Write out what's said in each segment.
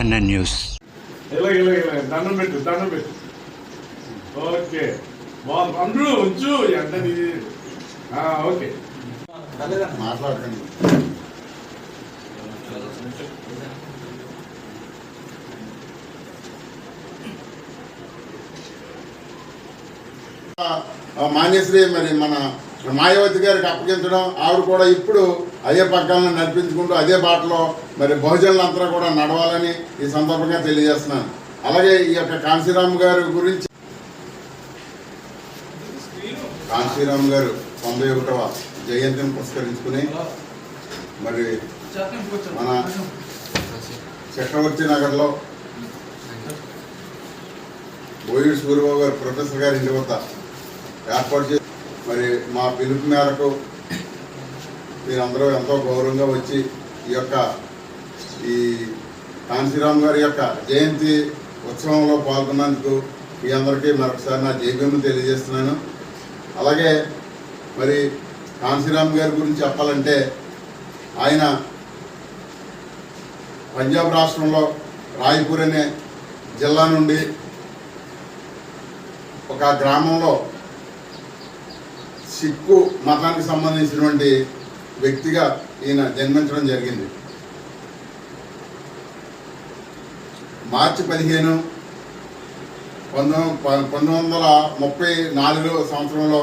సువర్ణ news. ఇలా ఇలా ఇలా. దండం పెట్టు దండం పెట్టు. ఓకే. బాగుంది అందరూ ఉంచు ఎంత ఓకే. మాట్లాడకండి ఆ మాన్యశ్రీ మరి మన మాయావతి గారికి అప్పగించడం ఆవిడ కూడా ఇప్పుడు అదే పక్కన నడిపించుకుంటూ అదే బాటలో మరి బహుజనులంతా కూడా నడవాలని ఈ సందర్భంగా తెలియజేస్తున్నాను. అలాగే ఈ యొక్క కాంశీరామ్ గారి గురించి కాంశీరామ్ గారు తొంభై ఒకటవ జయంతిని పురస్కరించుకుని మరి మన చక్రవర్తి నగర్లో బోయిడు సూర్యబాబు గారు ప్రొఫెసర్ గారి ఇంటి వద్ద ఏర్పాటు చేసి మరి మా పిలుపు మేరకు మీరందరూ ఎంతో గౌరవంగా వచ్చి ఈ యొక్క ఈ కాంశీరామ్ గారి యొక్క జయంతి ఉత్సవంలో పాల్గొన్నందుకు మీ అందరికీ మరొకసారి నా జైభీము తెలియజేస్తున్నాను. అలాగే మరి కాంశీరామ్ గారి గురించి చెప్పాలంటే ఆయన పంజాబ్ రాష్ట్రంలో రాయ్పూర్ అనే జిల్లా నుండి ఒక గ్రామంలో సిక్కు మతానికి సంబంధించినటువంటి వ్యక్తిగా ఈయన జన్మించడం జరిగింది. మార్చి పదిహేను పంతొమ్మిది పంతొమ్మిది వందల ముప్పై నాలుగు సంవత్సరంలో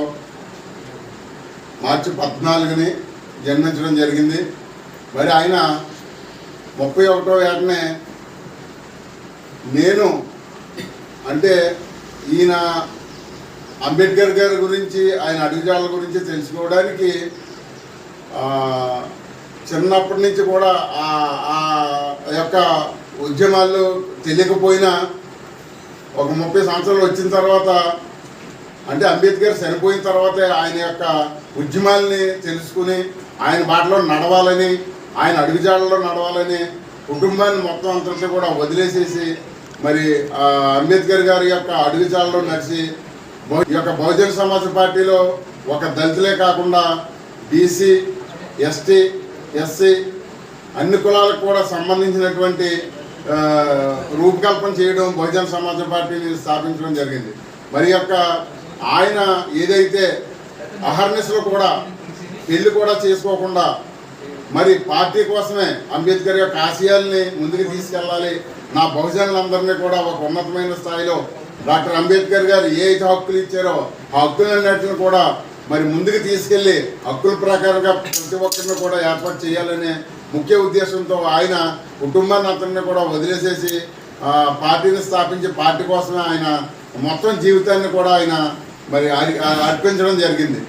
మార్చి పద్నాలుగుని జన్మించడం జరిగింది. మరి ఆయన ముప్పై ఒకటో ఏటనే నేను అంటే ఈయన అంబేద్కర్ గారి గురించి ఆయన అడుగుజాడల గురించి తెలుసుకోవడానికి చిన్నప్పటి నుంచి కూడా ఆ ఆ యొక్క ఉద్యమాలు తెలియకపోయినా ఒక ముప్పై సంవత్సరాలు వచ్చిన తర్వాత అంటే అంబేద్కర్ చనిపోయిన తర్వాతే ఆయన యొక్క ఉద్యమాల్ని తెలుసుకుని ఆయన బాటలో నడవాలని ఆయన అడుగుజాడలో నడవాలని కుటుంబాన్ని మొత్తం అంతటి కూడా వదిలేసేసి మరి అంబేద్కర్ గారి యొక్క అడుగుజాడలో నడిచి ఈ యొక్క బహుజన సమాజ పార్టీలో ఒక దళితులే కాకుండా బీసీ ఎస్టీ ఎస్సీ అన్ని కులాలకు కూడా సంబంధించినటువంటి రూపకల్పన చేయడం బహుజన సమాజ పార్టీని స్థాపించడం జరిగింది. మరి యొక్క ఆయన ఏదైతే అహర్నిశలో కూడా పెళ్ళి కూడా చేసుకోకుండా మరి పార్టీ కోసమే అంబేద్కర్ యొక్క ఆశయాల్ని ముందుకు తీసుకెళ్ళాలి. నా బహుజనులందరినీ కూడా ఒక ఉన్నతమైన స్థాయిలో డాక్టర్ అంబేద్కర్ గారు ఏ అయితే హక్కులు ఇచ్చారో ఆ హక్కులన్నింటిని కూడా మరి ముందుకు తీసుకెళ్ళి హక్కుల ప్రకారంగా ప్రతి ఒక్కరిని కూడా ఏర్పాటు చేయాలనే ముఖ్య ఉద్దేశంతో ఆయన కుటుంబాన్ని అతన్ని కూడా వదిలేసేసి పార్టీని స్థాపించి పార్టీ కోసమే ఆయన మొత్తం జీవితాన్ని కూడా ఆయన మరి అరి- అర్పించడం జరిగింది.